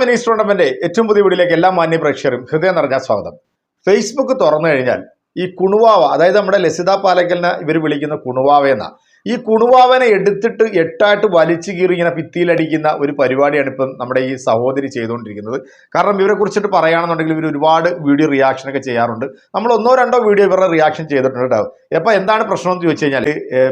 മിനിസ് tournament ഏറ്റവും പുതിയ വീഡിയോയിലേക്ക് എല്ലാ മാന്യ പ്രേക്ഷകരും ഹൃദയം നിറഞ്ഞ സ്വാഗതം. ഫേസ്ബുക്ക് തുറന്നു കഴിഞ്ഞാൽ ഈ കുണുവാവ അതായത് നമ്മുടെ ലസിത പാലക്കലിന് ഇവർ വിളിക്കുന്ന കുണുവാവ എന്ന ഈ കുണുവാവനെ എടുത്തിട്ട് എട്ടായിട്ട് വലിച്ചു കീറി ഇങ്ങനെ ഭിത്തിയിലടിക്കുന്ന ഒരു പരിപാടിയാണ് ഇപ്പം നമ്മുടെ ഈ സഹോദരി ചെയ്തുകൊണ്ടിരിക്കുന്നത്. കാരണം ഇവരെ കുറിച്ചിട്ട് പറയുകയാണെന്നുണ്ടെങ്കിൽ ഇവർ ഒരുപാട് വീഡിയോ റിയാക്ഷൻ ഒക്കെ ചെയ്യാറുണ്ട്. നമ്മൾ ഒന്നോ രണ്ടോ വീഡിയോ ഇവരുടെ റിയാക്ഷൻ ചെയ്തിട്ടുണ്ട് കേട്ടോ. അപ്പോൾ എന്താണ് പ്രശ്നം എന്ന് ചോദിച്ചു കഴിഞ്ഞാൽ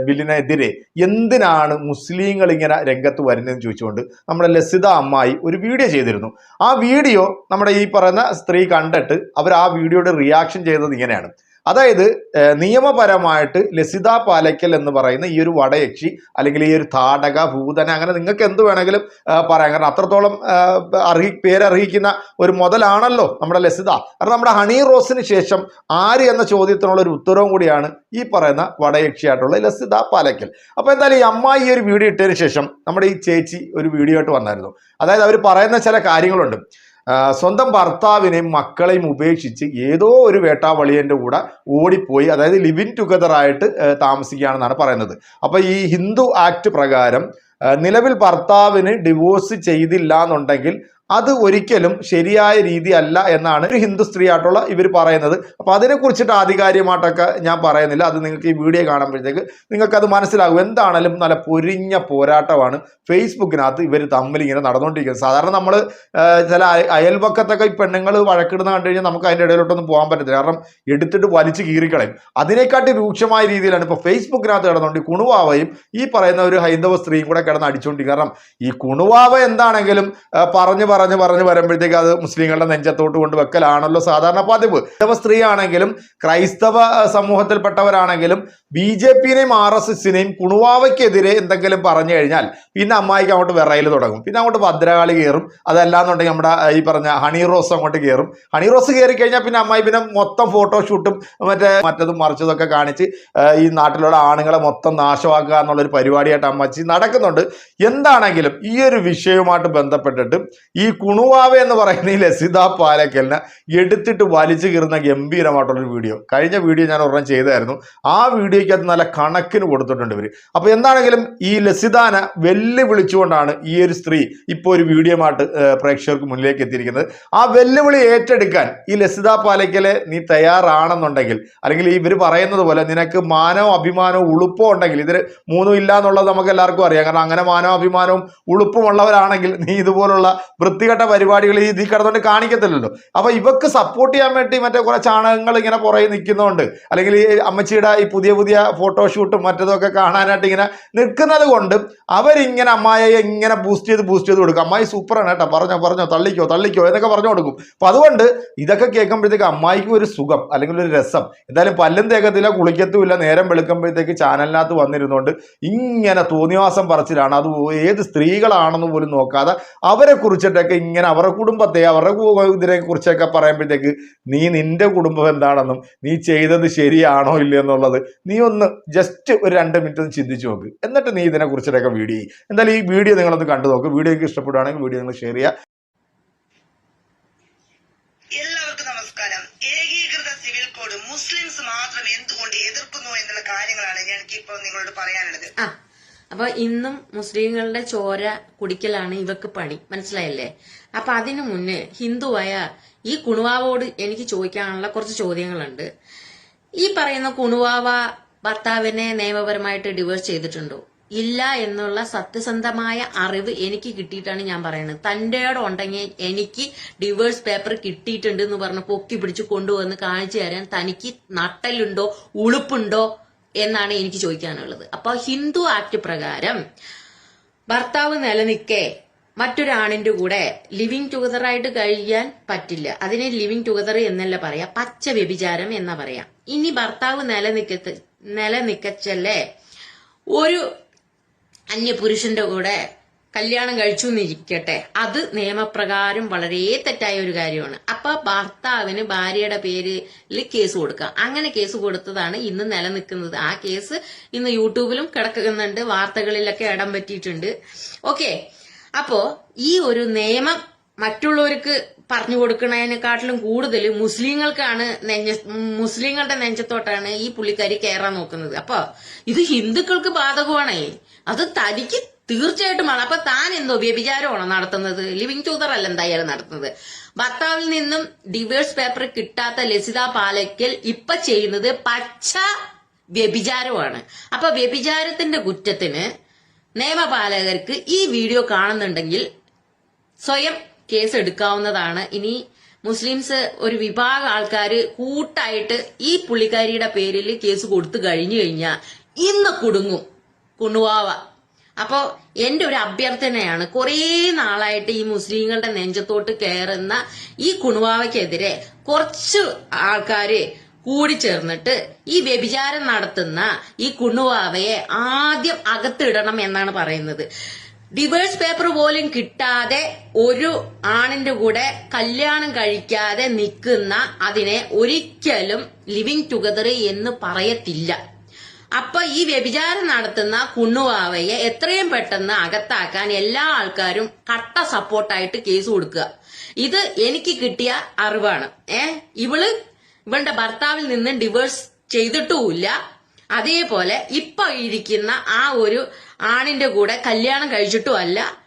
ബില്ലിനെതിരെ എന്തിനാണ് മുസ്ലിങ്ങൾ ഇങ്ങനെ രംഗത്ത് വരുന്നതെന്ന് ചോദിച്ചുകൊണ്ട് നമ്മുടെ ലസിത അമ്മായി ഒരു വീഡിയോ ചെയ്തിരുന്നു. ആ വീഡിയോ നമ്മുടെ ഈ പറയുന്ന സ്ത്രീ കണ്ടിട്ട് അവർ ആ വീഡിയോയുടെ റിയാക്ഷൻ ചെയ്തത് ഇങ്ങനെയാണ്. അതായത് നിയമപരമായിട്ട് ലസിത പാലയ്ക്കൽ എന്ന് പറയുന്ന ഈ ഒരു വടയക്ഷി അല്ലെങ്കിൽ ഈ ഒരു താടക ഭൂതന അങ്ങനെ നിങ്ങൾക്ക് എന്ത് വേണമെങ്കിലും പറയാം. കാരണം അത്രത്തോളം അർഹി പേരർഹിക്കുന്ന ഒരു മുതലാണല്ലോ നമ്മുടെ ലസിത. കാരണം നമ്മുടെ ഹണി റോസിന് ശേഷം ആര് എന്ന ചോദ്യത്തിനുള്ള ഒരു ഉത്തരവും കൂടിയാണ് ഈ പറയുന്ന വടയക്ഷിയായിട്ടുള്ള ലസിത പാലയ്ക്കൽ അപ്പോൾ എന്തായാലും ഈ അമ്മ ഈ ഒരു വീഡിയോ ഇട്ടതിന് ശേഷം നമ്മുടെ ഈ ചേച്ചി ഒരു വീഡിയോ ആയിട്ട് വന്നായിരുന്നു. അതായത് അവർ പറയുന്ന ചില കാര്യങ്ങളുണ്ട്. സ്വന്തം ഭർത്താവിനെയും മക്കളെയും ഉപേക്ഷിച്ച് ഏതോ ഒരു വേട്ടാവളിയന്റെ കൂടെ ഓടിപ്പോയി അതായത് ലിവിൻ ആ, താമസിക്കുകയാണെന്നാണ് പറയുന്നത്. അപ്പോൾ ഈ ഹിന്ദു ആക്ട് പ്രകാരം നിലവിൽ ഭർത്താവിന് ഡിവോഴ്സ് ചെയ്തില്ല എന്നുണ്ടെങ്കിൽ അത് ഒരിക്കലും ശരിയായ രീതി അല്ല എന്നാണ് ഒരു ഹിന്ദു സ്ത്രീ ആയിട്ടുള്ള ഇവർ പറയുന്നത്. അപ്പോൾ അതിനെക്കുറിച്ചിട്ട് ആധികാരികമായിട്ടൊക്കെ ഞാൻ പറയുന്നില്ല. അത് നിങ്ങൾക്ക് ഈ വീഡിയോ കാണുമ്പോഴത്തേക്ക് നിങ്ങൾക്കത് മനസ്സിലാകും. എന്താണേലും നല്ല പൊരിഞ്ഞ പോരാട്ടമാണ് ഫേസ്ബുക്കിനകത്ത് ഇവർ തമ്മിൽ ഇങ്ങനെ നടന്നുകൊണ്ടിരിക്കുന്നത്. സാധാരണ നമ്മൾ ചില അയൽവക്കത്തൊക്കെ ഈ പെണ്ണുങ്ങൾ വഴക്കിടുന്ന കണ്ടു കഴിഞ്ഞാൽ നമുക്ക് അതിന്റെ ഇടയിലോട്ടൊന്നും പോകാൻ പറ്റത്തില്ല. കാരണം എടുത്തിട്ട് വലിച്ചു കീറിക്കളയും. അതിനെക്കാട്ടി രൂക്ഷമായ രീതിയിലാണ് ഇപ്പോൾ ഫേസ്ബുക്കിനകത്ത് കിടന്നുകൊണ്ട് കുണുവാവയും ഈ പറയുന്ന ഒരു ഹൈന്ദവ സ്ത്രീയും കൂടെ കിടന്ന് അടിച്ചുകൊണ്ടിരിക്കും കാരണം ഈ കുണുവാവ എന്താണെങ്കിലും പറഞ്ഞ് പറഞ്ഞ് പറഞ്ഞ് വരുമ്പോഴത്തേക്ക് അത് മുസ്ലിങ്ങളുടെ നെഞ്ചത്തോട്ട് കൊണ്ട് വെക്കലാണല്ലോ സാധാരണ പതിവ്. ക്രൈസ്തവ സ്ത്രീ ആണെങ്കിലും ക്രൈസ്തവ സമൂഹത്തിൽപ്പെട്ടവരാണെങ്കിലും ബി ജെ പിനെയും ആർ എസ് എസിനെയും കുണുവാവയ്ക്കെതിരെ എന്തെങ്കിലും പറഞ്ഞു കഴിഞ്ഞാൽ പിന്നെ അമ്മായിക്ക് അങ്ങോട്ട് വിറയിൽ തുടങ്ങും. പിന്നെ അങ്ങോട്ട് ഭദ്രകാളി കയറും. അതല്ലാന്നുണ്ടെങ്കിൽ നമ്മുടെ ഈ പറഞ്ഞ ഹണി റോസ് അങ്ങോട്ട് കയറും. ഹണി റോസ് കയറി കഴിഞ്ഞാൽ പിന്നെ അമ്മായി പിന്നെ മൊത്തം ഫോട്ടോഷൂട്ടും മറ്റേ മറ്റതും മറിച്ചതൊക്കെ കാണിച്ച് ഈ നാട്ടിലുള്ള ആണുങ്ങളെ മൊത്തം നാശമാക്കുക എന്നുള്ളൊരു പരിപാടിയായിട്ട് അമ്മച്ചി നടക്കുന്നുണ്ട്. എന്താണെങ്കിലും ഈ ഒരു വിഷയവുമായിട്ട് ബന്ധപ്പെട്ടിട്ട് ഈ കുണുവാവ എന്ന് പറയുന്ന ഈ ലസിത പാലക്കലിനെ എടുത്തിട്ട് വലിച്ചു കീറുന്ന ഗംഭീരമായിട്ടുള്ളൊരു വീഡിയോ. കഴിഞ്ഞ വീഡിയോ ഞാൻ ഒരെണ്ണം ചെയ്തായിരുന്നു. ആ വീഡിയോയ്ക്കകത്ത് നല്ല കണക്കിന് കൊടുത്തിട്ടുണ്ട് ഇവർ അപ്പോൾ എന്താണെങ്കിലും ഈ ലസിതാനെ വെല്ലുവിളിച്ചുകൊണ്ടാണ് ഈ ഒരു സ്ത്രീ ഇപ്പോൾ ഒരു വീഡിയോമായിട്ട് പ്രേക്ഷകർക്ക് മുന്നിലേക്ക് എത്തിയിരിക്കുന്നത്. ആ വെല്ലുവിളി ഏറ്റെടുക്കാൻ ഈ ലസിത പാലയ്ക്കലെ നീ തയ്യാറാണെന്നുണ്ടെങ്കിൽ അല്ലെങ്കിൽ ഇവർ പറയുന്നത് പോലെ നിനക്ക് മാനവും അഭിമാനവും ഉളുപ്പോ ഉണ്ടെങ്കിൽ ഇതിൽ മൂന്നും ഇല്ല എന്നുള്ളത് നമുക്ക് എല്ലാവർക്കും അറിയാം. കാരണം അങ്ങനെ മാനവും അഭിമാനവും ഉളുപ്പുമുള്ളവരാണെങ്കിൽ നീ ഇതുപോലുള്ള വൃത്തികെട്ട പരിപാടികൾ ഈ ഇതിൽ കിടന്നുകൊണ്ട് കാണിക്കത്തില്ലല്ലോ. അപ്പൊ ഇവക്ക് സപ്പോർട്ട് ചെയ്യാൻ വേണ്ടി മറ്റേ കുറെ ചാണകങ്ങൾ ഇങ്ങനെ പുറകെ നിൽക്കുന്നതുകൊണ്ട് അല്ലെങ്കിൽ ഈ അമ്മച്ചിയുടെ ഈ പുതിയ പുതിയ ഫോട്ടോഷൂട്ടും മറ്റതൊക്കെ കാണാനായിട്ട് ഇങ്ങനെ നിൽക്കുന്നത് കൊണ്ട് അവരിങ്ങനെ അമ്മായിയെ ഇങ്ങനെ ബൂസ്റ്റ് ചെയ്ത് ബൂസ്റ്റ് ചെയ്ത് കൊടുക്കും. അമ്മായി സൂപ്പറാണ് കേട്ടോ. പറഞ്ഞോ പറഞ്ഞോ തള്ളിക്കോ തള്ളിക്കോ എന്നൊക്കെ പറഞ്ഞു കൊടുക്കും. അപ്പൊ അതുകൊണ്ട് ഇതൊക്കെ കേൾക്കുമ്പോഴത്തേക്ക് അമ്മായിക്ക് ഒരു സുഖം അല്ലെങ്കിൽ ഒരു രസം. എന്തായാലും പല്ലും തേക്കത്തില്ല കുളിക്കത്തുമില്ല നേരം വെളുക്കുമ്പോഴത്തേക്ക് ചാനലിനകത്ത് വന്നിരുന്നുകൊണ്ട് ഇങ്ങനെ തോന്നിവാസം പറച്ചിലാണ്. അത് ഏത് സ്ത്രീകളാണെന്ന് പോലും നോക്കാതെ അവരെ കുറിച്ചിട്ടൊക്കെ ഇങ്ങനെ അവരുടെ കുടുംബത്തെ അവരുടെ ഇതിനെ കുറിച്ചൊക്കെ പറയുമ്പോഴത്തേക്ക് നീ നിന്റെ കുടുംബം എന്താണെന്നും നീ ചെയ്തത് ശരിയാണോ ഇല്ലയോ എന്നുള്ളത് നീ ഒന്ന് ജസ്റ്റ് ഒരു രണ്ട് മിനിറ്റ് ഒന്ന് ചിന്തിച്ച് നോക്ക്. എന്നിട്ട് നീ ഇതിനെ കുറിച്ചിട്ടൊക്കെ വീഡിയോ ചെയ്യും. എന്തായാലും ഈ വീഡിയോ നിങ്ങളൊന്ന് കണ്ടു നോക്ക്. വീഡിയോ നിങ്ങൾക്ക് ഇഷ്ടപ്പെടുകയാണെങ്കിൽ വീഡിയോ നിങ്ങൾ ഷെയർ ചെയ്യുക. എല്ലാവർക്കും നമസ്കാരം. ഏകീകൃത സിവിൽ കോഡ് മുസ്ലിംസ് മാത്രം എന്തുകൊണ്ട് എതിർക്കുന്നു എന്നുള്ള കാര്യങ്ങളാണ് എനിക്ക് ഇപ്പോൾ നിങ്ങളോട് പറയാനുള്ളത്. ആ അപ്പൊ ഇന്നും മുസ്ലിങ്ങളുടെ ചോര കുടിക്കലാണ് ഇവക്ക് പണി. മനസ്സിലായല്ലേ? അപ്പൊ അതിനു മുന്നേ ഹിന്ദുവായ ഈ കുണുവാവോട് എനിക്ക് ചോദിക്കാനുള്ള കുറച്ച് ചോദ്യങ്ങളുണ്ട്. ഈ പറയുന്ന കുണുവാവ ഭർത്താവിനെ നിയമപരമായിട്ട് ഡിവോഴ്സ് ചെയ്തിട്ടുണ്ടോ? ഇല്ല എന്നുള്ള സത്യസന്ധമായ അറിവ് എനിക്ക് കിട്ടിയിട്ടാണ് ഞാൻ പറയുന്നത്. തന്റെ ഉണ്ടെങ്കിൽ എനിക്ക് ഡിവോഴ്സ് പേപ്പർ കിട്ടിയിട്ടുണ്ട് എന്ന് പറഞ്ഞ് പൊക്കി പിടിച്ച് കൊണ്ടുവന്ന് കാണിച്ചു തരാൻ തനിക്ക് നട്ടലുണ്ടോ ഉളുപ്പുണ്ടോ എന്നാണ് എനിക്ക് ചോദിക്കാനുള്ളത്. അപ്പൊ ഹിന്ദു ആക്ട് പ്രകാരം ഭർത്താവ് നിലനിൽക്കെ മറ്റൊരാണിന്റെ കൂടെ ലിവിങ് ടുഗദർ ആയിട്ട് കഴിയാൻ പറ്റില്ല. അതിനെ ലിവിങ് ടുഗദർ എന്നല്ല പറയാ പച്ച വ്യഭിചാരം എന്നാ പറയാ. ഇനി ഭർത്താവ് നിലനിൽക്ക നിലനിൽക്കച്ചല്ലേ? ഒരു അന്യപുരുഷന്റെ കൂടെ കല്യാണം കഴിച്ചു എന്നിരിക്കട്ടെ അത് നിയമപ്രകാരം വളരെ തെറ്റായ ഒരു കാര്യമാണ്. അപ്പൊ ഭർത്താവിന് ഭാര്യയുടെ പേരിൽ കേസ് കൊടുക്കുക. അങ്ങനെ കേസ് കൊടുത്തതാണ് ഇന്ന് നിലനിൽക്കുന്നത്. ആ കേസ് ഇന്ന് യൂട്യൂബിലും കിടക്കുന്നുണ്ട് വാർത്തകളിലൊക്കെ ഇടം പറ്റിയിട്ടുണ്ട്. ഓക്കെ. അപ്പോ ഈ ഒരു നിയമം മറ്റുള്ളവർക്ക് പറഞ്ഞു കൊടുക്കുന്നതിനെക്കാട്ടിലും കൂടുതൽ മുസ്ലിങ്ങൾക്കാണ് നെഞ്ച മുസ്ലിങ്ങളുടെ നെഞ്ചത്തോട്ടാണ് ഈ പുള്ളിക്കാരി കയറാൻ നോക്കുന്നത്. അപ്പൊ ഇത് ഹിന്ദുക്കൾക്ക് ബാധകമാണേ. അത് തനിക്ക് തീർച്ചയായിട്ടുമാണ്. അപ്പൊ താൻ എന്തോ വ്യഭിചാരമാണോ നടത്തുന്നത്? ലിവിങ് ടൂതർ അല്ല എന്തായാലും നടത്തുന്നത്. ഭർത്താവിൽ നിന്നും ഡിവേഴ്സ് പേപ്പർ കിട്ടാത്ത ലസിത പാലയ്ക്കൽ ഇപ്പൊ ചെയ്യുന്നത് പച്ച വ്യഭിചാരമാണ്. അപ്പൊ വ്യഭിചാരത്തിന്റെ കുറ്റത്തിന് നിയമപാലകർക്ക് ഈ വീഡിയോ കാണുന്നുണ്ടെങ്കിൽ സ്വയം കേസ് എടുക്കാവുന്നതാണ് ഇനി മുസ്ലിംസ് ഒരു വിഭാഗം ആൾക്കാർ കൂട്ടായിട്ട് ഈ പുള്ളിക്കാരിയുടെ പേരിൽ കേസ് കൊടുത്തു കഴിഞ്ഞു കഴിഞ്ഞാൽ ഇന്ന് കുടുങ്ങും. കുണുവാവ അപ്പോ എന്റെ ഒരു അഭ്യർത്ഥനയാണ് കുറേ നാളായിട്ട് ഈ മുസ്ലിങ്ങളുടെ നെഞ്ചത്തോട്ട് കയറുന്ന ഈ കുണുവാവയ്ക്കെതിരെ കുറച്ച് ആൾക്കാര് കൂടിച്ചേർന്നിട്ട് ഈ വ്യഭിചാരം നടത്തുന്ന ഈ കുണുവാവയെ ആദ്യം അകത്തിടണം എന്നാണ് പറയുന്നത്. ഡിവേഴ്സ് പേപ്പർ പോലും കിട്ടാതെ ഒരു ആണിന്റെ കൂടെ കല്യാണം കഴിക്കാതെ നിൽക്കുന്ന അതിനെ ഒരിക്കലും ലിവിങ് ടുഗദർ എന്ന് പറയത്തില്ല. അപ്പൊ ഈ വ്യഭിചാരം നടത്തുന്ന കുണ്ണുവാവയെ എത്രയും പെട്ടെന്ന് അകത്താക്കാൻ എല്ലാ ആൾക്കാരും കട്ട സപ്പോർട്ടായിട്ട് കേസ് കൊടുക്കുക. ഇത് എനിക്ക് കിട്ടിയ അറിവാണ്. ഏ? ഇവൾ ഇവളുടെ ഭർത്താവിൽ നിന്ന് ഡിവേഴ്സ് ചെയ്തിട്ടുമില്ല. അതേപോലെ ഇപ്പൊ ഇരിക്കുന്ന ആ ഒരു ആണിന്റെ കൂടെ കല്യാണം കഴിച്ചിട്ടുമല്ല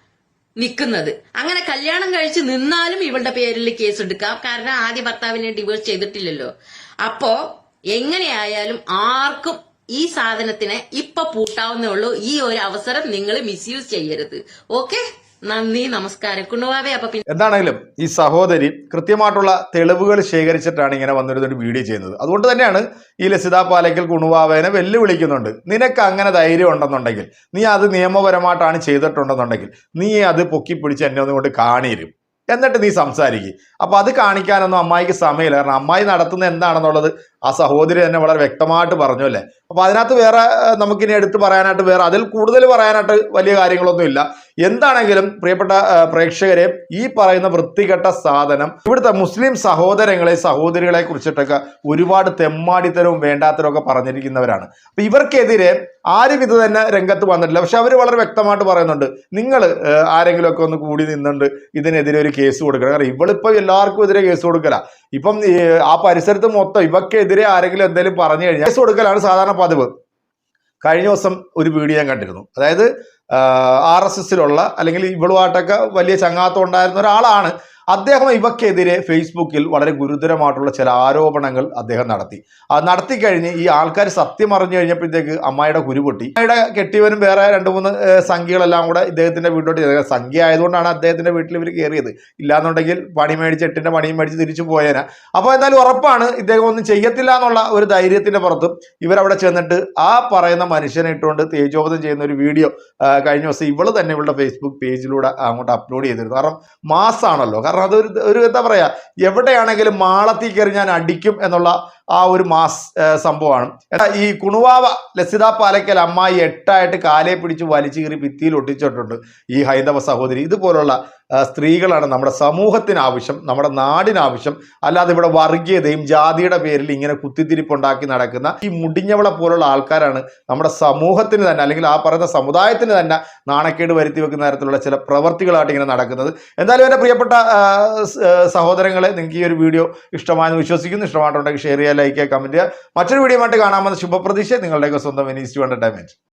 നിൽക്കുന്നത് അങ്ങനെ കല്യാണം കഴിച്ച് നിന്നാലും ഇവളുടെ പേരിൽ കേസ് എടുക്കാം കാരണം ആദ്യ ഭർത്താവിനെ ഡിവോഴ്സ് ചെയ്തിട്ടില്ലല്ലോ. അപ്പോ എങ്ങനെയായാലും ആർക്കും ഈ സാധനത്തിനെ ഇപ്പൊ പൂട്ടാവുന്നേ ഉള്ളൂ. ഈ ഒരു അവസരം നിങ്ങൾ മിസ്യൂസ് ചെയ്യരുത്. ഓക്കെ നന്ദി നമസ്കാരം. കുണ്ണുവാവേ അപ്പൊ എന്താണെങ്കിലും ഈ സഹോദരി കൃത്യമായിട്ടുള്ള തെളിവുകൾ ശേഖരിച്ചിട്ടാണ് ഇങ്ങനെ വന്നിരുന്നൊരു വീഡിയോ ചെയ്യുന്നത്. അതുകൊണ്ട് തന്നെയാണ് ഈ ലസിത പാലയ്ക്കൽ കുണുവാവേനെ വെല്ലുവിളിക്കുന്നുണ്ട്. നിനക്ക് അങ്ങനെ ധൈര്യം ഉണ്ടെന്നുണ്ടെങ്കിൽ നീ അത് നിയമപരമായിട്ടാണ് ചെയ്തിട്ടുണ്ടെന്നുണ്ടെങ്കിൽ നീ അത് പൊക്കിപ്പിടിച്ച് എന്നെ ഒന്നുകൊണ്ട് കാണിരും. എന്നിട്ട് നീ സംസാരിക്കും. അപ്പൊ അത് കാണിക്കാനൊന്നും അമ്മായിക്ക് സമയമില്ല. കാരണം അമ്മായി നടത്തുന്ന എന്താണെന്നുള്ളത് ആ സഹോദരി തന്നെ വളരെ വ്യക്തമായിട്ട് പറഞ്ഞു അല്ലേ? അപ്പൊ അതിനകത്ത് വേറെ നമുക്കിനി എടുത്ത് പറയാനായിട്ട് വേറെ അതിൽ കൂടുതൽ പറയാനായിട്ട് വലിയ കാര്യങ്ങളൊന്നും ഇല്ല. എന്താണെങ്കിലും പ്രിയപ്പെട്ട പ്രേക്ഷകരെ ഈ പറയുന്ന വൃത്തികെട്ട സാധനം ഇവിടുത്തെ മുസ്ലിം സഹോദരങ്ങളെ സഹോദരികളെ കുറിച്ചിട്ടൊക്കെ ഒരുപാട് തെമ്മാടിത്തരവും വേണ്ടാത്തരവും ഒക്കെ പറഞ്ഞിരിക്കുന്നവരാണ്. അപ്പൊ ഇവർക്കെതിരെ ആരും ഇത് തന്നെ രംഗത്ത് വന്നിട്ടില്ല. പക്ഷെ അവർ വളരെ വ്യക്തമായിട്ട് പറയുന്നുണ്ട്. നിങ്ങൾ ആരെങ്കിലുമൊക്കെ ഒന്ന് കൂടി നിന്നുണ്ട് ഇതിനെതിരെ ഒരു കേസ് കൊടുക്കണം. കാരണം ഇവളിപ്പോ എല്ലാവർക്കും എതിരെ കേസ് കൊടുക്കല. ഇപ്പം ആ പരിസരത്ത് മൊത്തം ഇവക്കെതിരെ ആരെങ്കിലും എന്തെങ്കിലും പറഞ്ഞു കഴിഞ്ഞാൽ കേസ് കൊടുക്കലാണ് സാധാരണ പതിവ്. കഴിഞ്ഞ ദിവസം ഒരു വീഡിയോ ഞാൻ കണ്ടിരുന്നു. അതായത് ആർ എസ് എസിലുള്ള അല്ലെങ്കിൽ ഇവളുമായിട്ടൊക്കെ വലിയ ചങ്ങാത്തം ഉണ്ടായിരുന്ന ഒരാളാണ് അദ്ദേഹം ഇവക്കെതിരെ ഫേസ്ബുക്കിൽ വളരെ ഗുരുതരമായിട്ടുള്ള ചില ആരോപണങ്ങൾ അദ്ദേഹം നടത്തി. അത് നടത്തി കഴിഞ്ഞ് ഈ ആൾക്കാർ സത്യം അറിഞ്ഞു കഴിഞ്ഞപ്പോഴത്തേക്ക് അമ്മായിയുടെ കുരുപൊട്ടി. അമ്മയുടെ കെട്ടിയവനും വേറെ രണ്ട് മൂന്ന് സംഖ്യകളെല്ലാം കൂടെ ഇദ്ദേഹത്തിന്റെ വീട്ടിലോട്ട് സംഖ്യ ആയതുകൊണ്ടാണ് അദ്ദേഹത്തിന്റെ വീട്ടിൽ ഇവർ കയറിയത്. ഇല്ലാന്നുണ്ടെങ്കിൽ പണി മേടിച്ച് എട്ടിന്റെ പണിയും മേടിച്ച് തിരിച്ചു പോയേനെ. അപ്പോൾ എന്തായാലും ഉറപ്പാണ് ഇദ്ദേഹം ഒന്നും ചെയ്യത്തില്ല എന്നുള്ള ഒരു ധൈര്യത്തിന്റെ പുറത്ത് ഇവരവിടെ ചെന്നിട്ട് ആ പറയുന്ന മനുഷ്യനെ ഇട്ടുകൊണ്ട് തേജോപതം ചെയ്യുന്ന ഒരു വീഡിയോ കഴിഞ്ഞ ദിവസം ഇവൾ തന്നെ ഇവളുടെ ഫേസ്ബുക്ക് പേജിലൂടെ അങ്ങോട്ട് അപ്ലോഡ് ചെയ്തിരുന്നു. കാരണം മാസാണല്ലോ. കാരണം അതൊരു ഒരു എന്താ പറയാ എവിടെയാണെങ്കിലും മാളത്തിൽ കയറി ഞാൻ അടിക്കും എന്നുള്ള ആ ഒരു മാസ് സംഭവമാണ്. ഈ കുണുവാവ ലസിത പാലക്കൽ അമ്മായി എട്ടായിട്ട് കാലെ പിടിച്ച് വലിച്ചു കീറി ഭിത്തിയിൽ ഒട്ടിച്ചിട്ടുണ്ട് ഈ ഹൈന്ദവ സഹോദരി. ഇതുപോലുള്ള സ്ത്രീകളാണ് നമ്മുടെ സമൂഹത്തിന് ആവശ്യം നമ്മുടെ നാടിനാവശ്യം അല്ലാതെ ഇവിടെ വർഗീയതയും ജാതിയുടെ പേരിൽ ഇങ്ങനെ കുത്തിത്തിരിപ്പുണ്ടാക്കി നടക്കുന്ന ഈ മുടിഞ്ഞവളെ പോലുള്ള ആൾക്കാരാണ് നമ്മുടെ സമൂഹത്തിന് തന്നെ അല്ലെങ്കിൽ ആ പറയുന്ന സമുദായത്തിന് തന്നെ നാണക്കേട് വരുത്തി വെക്കുന്ന തരത്തിലുള്ള ചില പ്രവർത്തികളായിട്ട് ഇങ്ങനെ നടക്കുന്നത്. എന്തായാലും എന്റെ പ്രിയപ്പെട്ട സഹോദരങ്ങളെ നിങ്ങൾക്ക് ഈ ഒരു വീഡിയോ ഇഷ്ടമായെന്ന് വിശ്വസിക്കുന്നു. ഇഷ്ടമായിട്ടുണ്ടെങ്കിൽ ഷെയർ ചെയ്യുക ലൈക്ക് ചെയ്യുക കമന്റ് ചെയ്യുക. മറ്റൊരു വീഡിയോ ആയിട്ട് കാണാമെന്ന ശുഭപ്രതീക്ഷ. നിങ്ങളുടെയൊക്കെ സ്വന്തം വെനീസ് ടു എന്റർടൈൻമെന്റ്